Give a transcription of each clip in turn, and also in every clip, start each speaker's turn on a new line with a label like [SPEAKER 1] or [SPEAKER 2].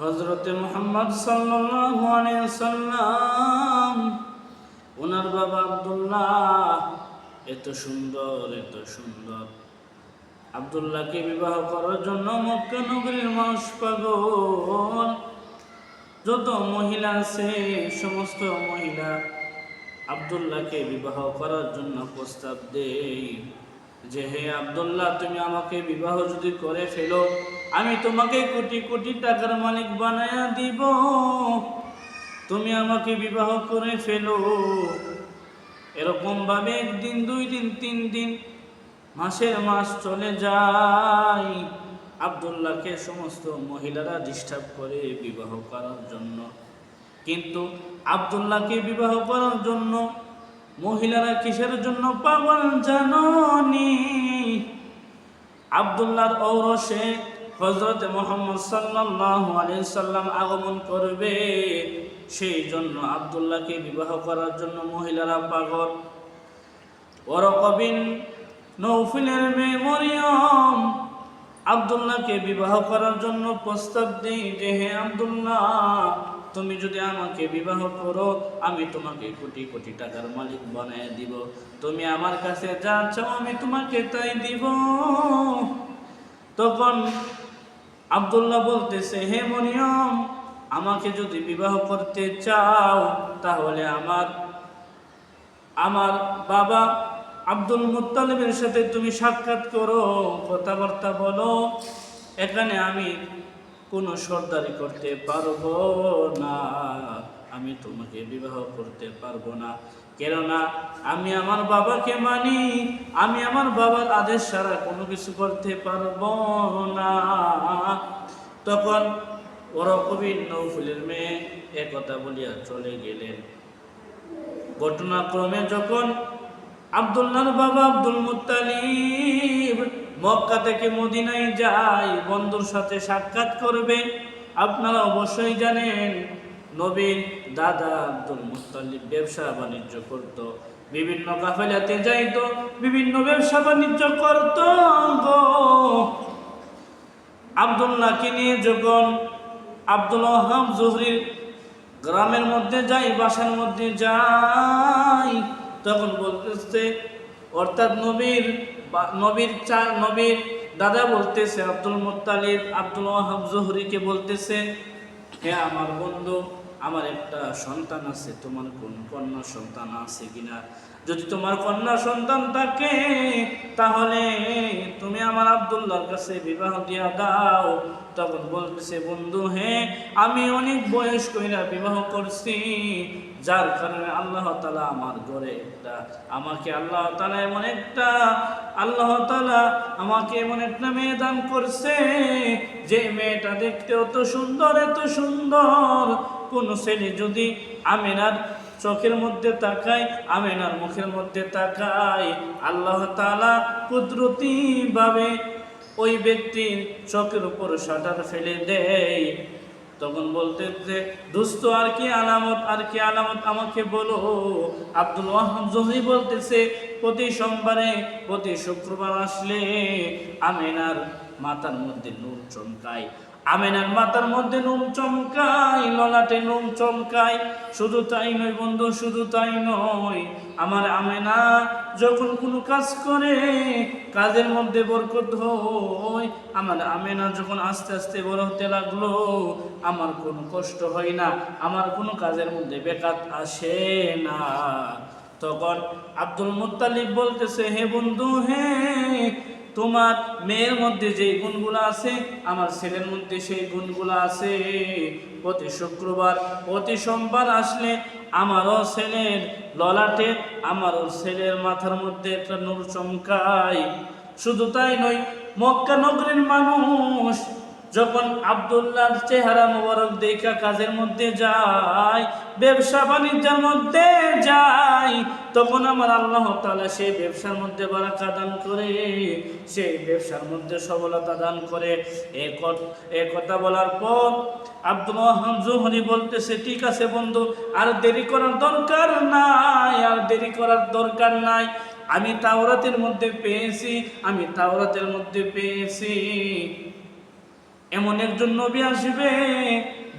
[SPEAKER 1] হজরতে মোহাম্মদ সাল্লাম ওনার বাবা আব্দুল্লাহ। এত সুন্দর এত সুন্দর। আবদুল্লাহকে বিবাহ করার জন্য মক্কা নগরীর মানুষ পাগল। যত মহিলা আছে, সমস্ত মহিলা আব্দুল্লাহকে বিবাহ করার জন্য প্রস্তাব দেই যে, হে আব্দুল্লাহ, তুমি আমাকে বিবাহ যদি করে ফেলো, আমি তোমাকে কোটি কোটি টাকার মালিক বানায়া দিব। তুমি আমাকে বিবাহ করে ফেলো। এরকম ভাবে একদিন, দুই দিন, তিন দিন, মাসের মাস চলে যায়। আব্দুল্লাহকে সমস্ত মহিলারা ডিস্টার্ব করে বিবাহ করার জন্য। কিন্তু আব্দুল্লাহকে বিবাহ করার জন্য মহিলারা কিসের জন্য পাগল জাননি? আব্দুল্লাহর ঔরসে হজরত মোহাম্মদ আলাইহি সাল্লাম আগমন করবে। সেই জন্য আব্দুল্লাহকে বিবাহ করার জন্য মহিলারা পাগল। ওরকবিন নৌফিলের মেয়ে মরিয়ম আব্দুল্লাহকে বিবাহ করার জন্য প্রস্তাব দিই যে হে আব্দুল্লাহ তুমি যদি আমাকে বিবাহ করো, আমি তোমাকে কোটি কোটি টাকার মালিক বানিয়ে দিব। তুমি আমার কাছে যা চাও, আমি তোমাকে তাই দিব। তখন আব্দুল্লাহ বলতেছে, হে মরিয়ম, আমাকে যদি বিবাহ করতে চাও, তাহলে আমার আমার বাবা আব্দুল মুত্তালিবের সাথে তুমি সাক্ষাৎ করো, কথাবার্তা বলো। এখানে আমি কোনো সর্দারি করতে পারব না। আমি তোমাকে বিবাহ করতে পারব না। কেননা আমি আমার বাবাকে মানি, আমি আমার বাবার আদেশ ছাড়া কোনো কিছু করতে পারব না। তখন ওরকবিন নৌফুলের মেয়ে একথা বলিয়া চলে গেলেন। ঘটনাক্রমে যখন আব্দুল্লাহর বাবা আব্দুল মুত্তালিব মক্কা থেকে মদিনায় যায় বন্ধুর সাথে সাক্ষাৎ করবে। আপনারা অবশ্যই জানেন নবীন দাদা আব্দুল মুত্তালিব ব্যবসা বাণিজ্য করত, বিভিন্ন কাফেলাতে যাইতো, বিভিন্ন ব্যবসা বাণিজ্য করত আবদুল্লাহকে নিয়ে যখন আব্দুল ওহাব জহরির গ্রামের মধ্যে যাই, বাসার মধ্যে যাই, তখন বলতেছে, অর্থাৎ নবীর নবীর চা, নবীর দাদা বলতেছে, আব্দুল মুত্তালিব, আব্দুল ওয়াহাব জহরিকে বলতেছে, হে আমার বন্ধু, আমার একটা সন্তান আছে, তোমার কোন কন্যা সন্তান আছে কিনা? যদি তোমার কন্যা সন্তান থাকে, তাহলে তুমি আমার আব্দুল্লাহর কাছে বিবাহ দিয়া দাও। তখন বলতেছে, বন্ধু হে আমি অনেক বয়স কইরা বিবাহ করছি। যার কারণে আল্লাহ তালা আমার ঘরে একটা, আমাকে আল্লাহ তালা এমন একটা, আল্লাহ তালা আমাকে এমন একটা মেয়ে দান করছে যে মেয়েটা দেখতে অত সুন্দর, এত সুন্দর। কোন ছেলে যদি আমেনার চোখের মধ্যে তাকায়, আমেনার মুখের মধ্যে তাকায়, আল্লাহ তালা কুদরতি ভাবে ওই ব্যক্তির চোখের উপর শাটার ফেলে দেয়। তখন বলতেন যে, দুস্ত আর কি আলামত, আর কি আলামত আমাকে বলো? আব্দুল ওয়াহাব জহি বলতেছে, প্রতি সোমবারে, প্রতি শুক্রবার আসলে আমিনার মাথার মধ্যে নূর চমকায়। আমেনার মাথার মধ্যে নুন চমকায়, ললাটে নুন চমকায়। শুধু তাই নয় বন্ধু, শুধু তাই নয়, আমার আমেনা যখন কোনো কাজ করে, কাজের মধ্যে বরকত হয়। আমার আমেনা যখন আস্তে আস্তে বড় হতে লাগল, আমার কোনো কষ্ট হয় না, আমার কোনো কাজের মধ্যে বেকার আসে না। তখন আব্দুল মুত্তালিব বলতেছে, হে বন্ধু, হে তোমার মেয়ের মধ্যে যে গুণগুলো আছে, আমার ছেলের মধ্যে সেই গুণগুলো আছে। প্রতি শুক্রবার, প্রতি সোমবার আসলে আমারও ছেলের ললাটে, আমারও ছেলের মাথার মধ্যে একটা নূর চমকায়। শুধু তাই নয়, মক্কা নগরীর মানুষ যখন আব্দুল্লাহর চেহারা মোবারক দেখা কাজের মধ্যে যায়, ব্যবসা বাণিজ্যের মধ্যে যায়, তখন আমার আল্লাহ তাআলা সেই ব্যবসার মধ্যে বারাকা দান করে, সেই ব্যবসার মধ্যে সফলতা দান করে। এ কথা বলার পর আব্দুল ওয়াহাব জোহরি বলতেছে, ঠিক আছে বন্ধু, আর দেরি করার দরকার নাই, আর দেরি করার দরকার নাই। আমি তাওরাতের মধ্যে পেয়েছি, আমি তাওরাতের মধ্যে পেয়েছি। এমন একজন নবী আসবে,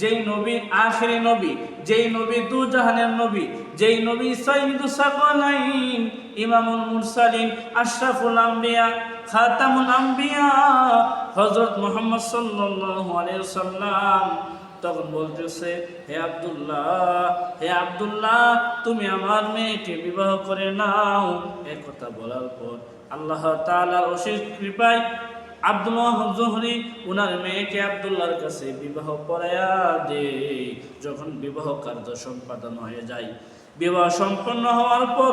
[SPEAKER 1] যেই নবী আখেরি নবী, যেই নবী দু জাহানের নবী, যেই নবী সাইদু সাকলাইন ইমামুল মুরসালিন, আশরাফুল আম্বিয়া, খাতামুল আম্বিয়া, হযরত মুহাম্মদ সাল্লাল্লাহু আলাইহি সাল্লাম তখন বলতেছে, হে আব্দুল্লাহ হে আব্দুল্লাহ, তুমি আমার মেয়েকে বিবাহ করে নাও। এ কথা বলার পর আল্লাহ তাআলার অশেষ কৃপায় আব্দুল্লাহ জোহরি, উনার মেয়েকে আব্দুল্লাহর কাছে বিবাহ পড়ায়া দে যখন বিবাহ কার্য সম্পাদন হয়ে যায়, বিবাহ সম্পন্ন হওয়ার পর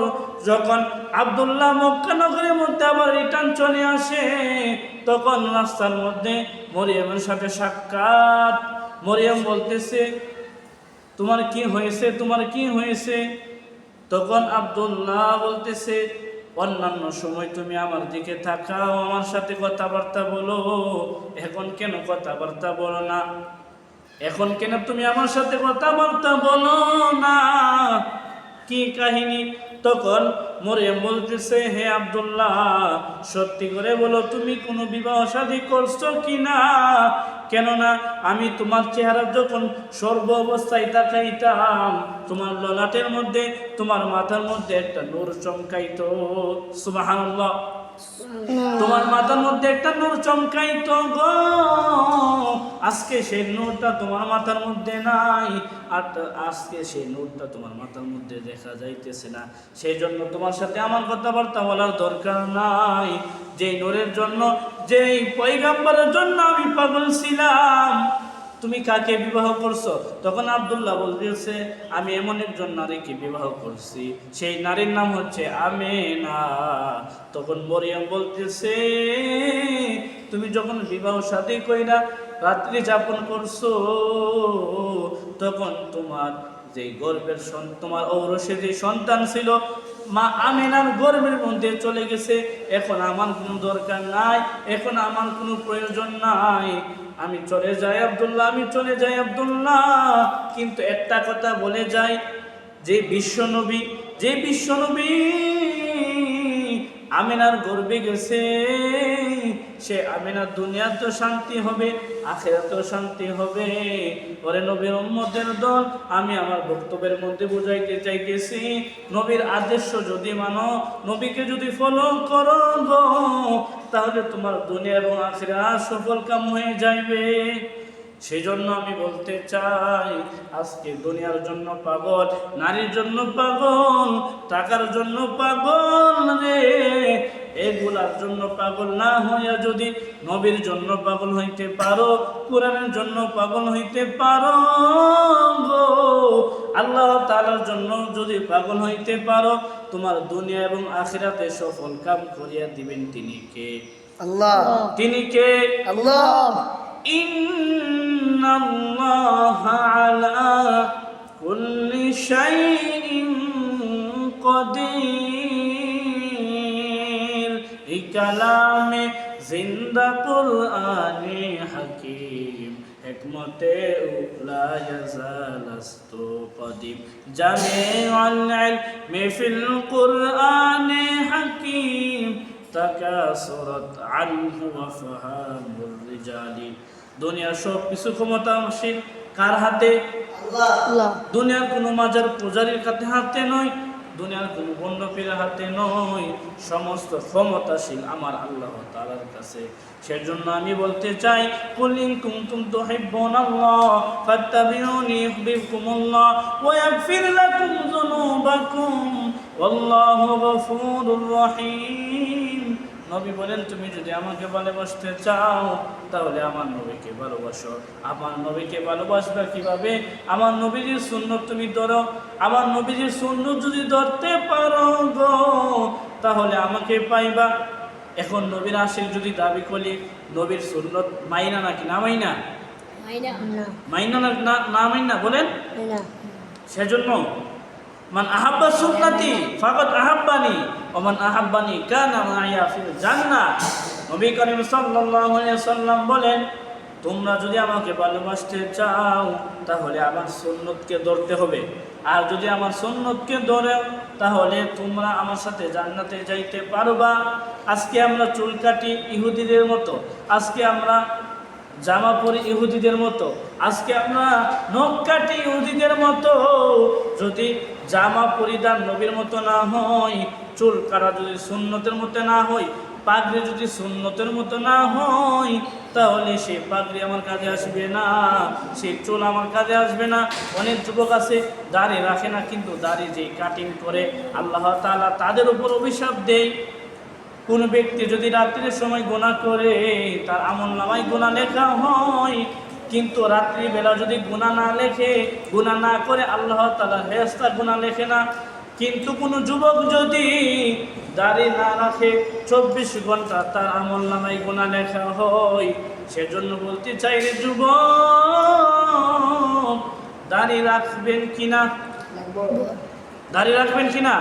[SPEAKER 1] যখন আব্দুল্লাহ মক্কা নগরের মধ্যে আবার রিটার্ন চলে আসে, তখন রাস্তার মধ্যে মরিয়মের সাথে সাক্ষাৎ। মরিয়ম বলতেছে, তোমার কি হয়েছে? তোমার কি হয়েছে? তখন আব্দুল্লাহ বলতেছে অন্যান্য সময় তুমি আমার দিকে থাকাও আমার সাথে কথাবার্তা বলো। এখন কেন কথাবার্তা বলো না? এখন কেন তুমি আমার সাথে কথাবার্তা বলো না? কি কাহিনী? তখন মরিয়ম বলতেছে, হে আবদুল্লাহ, সত্যি করে বলো, তুমি কোনো বিবাহ শাদী করছ কি না কেননা আমি তোমার চেহারা যখন সর্ব অবস্থায় তাকাইতাম তোমার ললাটের মধ্যে তোমার মাথার মধ্যে একটা নূর চমকাইত। সুবহানাল্লাহ। তোমার মাথার মধ্যে একটা নূর চমকাইত গো। আজকে সেই নূরটা তোমার মাথার মধ্যে নাই আর আজকে সেই নূরটা তোমার মাথার মধ্যে দেখা যাইতেছে না। সেই জন্য তোমার সাথে আমার কথাবার্তা বলার দরকার নাই। যে নূরের জন্য যেই পয়গাম্বরের জন্য আমি পাগল ছিলাম, তুমি কাকে বিবাহ করছ? তখন আব্দুল্লাহ বলতেছে, আমি এমন একজন নারীকে বিবাহ করছি, সেই নারীর নাম হচ্ছে আমেনা। তখন মরিয়ম বলতেছে, তুমি যখন বিবাহ সাথী কইরা রাত্রি যাপন করছ, তখন তোমার যে গর্বের তোমার ঔরসে যে সন্তান ছিল মা আমিনার গর্বের মধ্যে চলে গেছে। এখন আমার কোনো দরকার নাই, এখন আমার কোনো প্রয়োজন নাই। আমি চলে যাই আবদুল্লাহ, আমি চলে যাই আবদুল্লাহ। কিন্তু একটা কথা বলে যাই, যে বিশ্বনবী যে বিশ্বনবী আমিনার গর্বে গেছে, সে আমিনার দুনিয়াতেও শান্তি হবে, আখেরাতেও শান্তি হবে। ওরে নবীর উম্মতের দল, আমি আমার বক্তব্যের মধ্যে বুঝাইতে চাইতেছি, নবীর আদেশ যদি মানো, নবীকে যদি ফলো করো তাহলে তোমার দুনিয়া এবং আখেরা সফল কাম হয়ে যাইবে। সেই জন্য আমি বলতে চাই আজকে দুনিয়ার জন্য পাগল নারীর জন্য পাগল টাকার জন্য পাগল রে। এগুলার জন্য পাগল না হইয়া যদি নবীর জন্য পাগল হইতে পারো কোরআনের জন্য পাগল হইতে পারো গো। আল্লাহ তাআলার জন্য যদি পাগল হইতে পারো তোমার দুনিয়া এবং আখিরাতে সফল কাম করিয়া দিবেন তিনি কে?
[SPEAKER 2] আল্লাহ।
[SPEAKER 1] তিনি কে?
[SPEAKER 2] আল্লাহ।
[SPEAKER 1] إن الله على كل شيء قدير এই কালামে জিন্দা কুরআনে হাকিম হিকমতে লা ইয়াজালাস্তু কদিম জামিউল ইলমি ফিল কুরআনে হাকিম তাকাসুরাত আনহু আফহামুর রিজালি। দুনিয়ার সব কিছু ক্ষমতা ক্ষমতাশীল কার হাতে?
[SPEAKER 2] আল্লাহ।
[SPEAKER 1] দুনিয়ার কোনো মাজার পূজারীর হাতে হাতে নয় দুনিয়ার কোনো বন্য পীরের হাতে নয় সমস্ত ক্ষমতাশীল আমার আল্লাহ তাআলার কাছে। সেজন্য আমি বলতে চাই কুলিন কুনতুম তুহিব্বুনাল্লাহ ফাত্তাবিউনি ইউহিব্বুকুমুল্লাহ ওয়া ইয়াগফির লাকুম যুনুবাকুম ওয়াল্লাহু গফুরুর রহিম। নবী বলেন তুমি যদি আমাকে ভালোবাসতে চাও তাহলে আমার নবীকে ভালোবাসো। আমার নবীকে ভালোবাসবা কীভাবে? আমার নবীজির সুন্নত তুমি ধরো। আমার নবীজির সুন্নত যদি ধরতে পারো গো তাহলে আমাকে পাইবা। এখন নবীর আশিক যদি দাবি করি নবীর সুন্নত মাইনা নাকি না মাইনা?
[SPEAKER 2] না।
[SPEAKER 1] মাইনা না না- না মাইনা বলেন। সেজন্য মান আহাব্বা সুন্নতি ফাকাত আহাব্বানি ওমান আহাব্বানি কানা মাইয়া ফিল জান্নাত। নবী করিম সাল্লাল্লাহু আলাইহি সাল্লাম বলেন, তোমরা যদি আমাকে ভালোবাসতে চাও, তাহলে আমার সুন্নতকে ধরতে হবে। আর যদি আমার সুন্নতকে ধরে, তাহলে তোমরা আমার সাথে জান্নাতে যাইতে পারবা। আজকে আমরা চুল কাটি ইহুদিদের মতো, আজকে আমরা জামা পরি ইহুদিদের মতো, আজকে আমরা নখ কাটি ইহুদিদের মতো যদি জামা পরিধান নবীর মতো না হয়, চুল কারা যদি সুন্নতের মতো না হয়, পাগড়ি যদি সুন্নতের মতো না হয়, তাহলে সে পাগড়ি আমার কাজে আসবে না সে চুল আমার কাজে আসবে না। অনেক যুবক আছে, দাড়ি রাখে না, কিন্তু দাড়ি যে কাটিং করে, আল্লাহ তাআলা তাদের উপর অভিশাপ দেয়। কোন ব্যক্তি যদি রাত্রির সময় গোনা করে, তার আমল নামায় গোনা লেখা হয় কিন্তু রাত্রিবেলা যদি গুণা না লেখে গুণা না করে আল্লাহ তালা হেস্তা গুণা লেখে না। কিন্তু কোনো যুবক যদি দাড়ি না রাখে, চব্বিশ ঘণ্টা তার আমল নামায় গুণা লেখা হয়, সেজন্য বলতে চাই রে যুবক, দাড়ি রাখবেন কিনা? দাড়ি রাখবেন কিনা?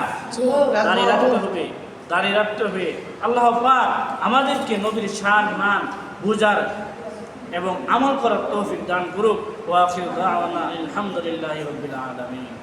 [SPEAKER 1] দাঁড়িয়ে রাখতে হবে দাঁড়িয়ে রাখতে হবে। আল্লাহ আমাদেরকে নবীর শান, মান, বুঝার এবং আমল করার তৌফিক দান করুক। ওয়াখির দাওয়ানা আলহামদুলিল্লাহি রাব্বিল আলামিন।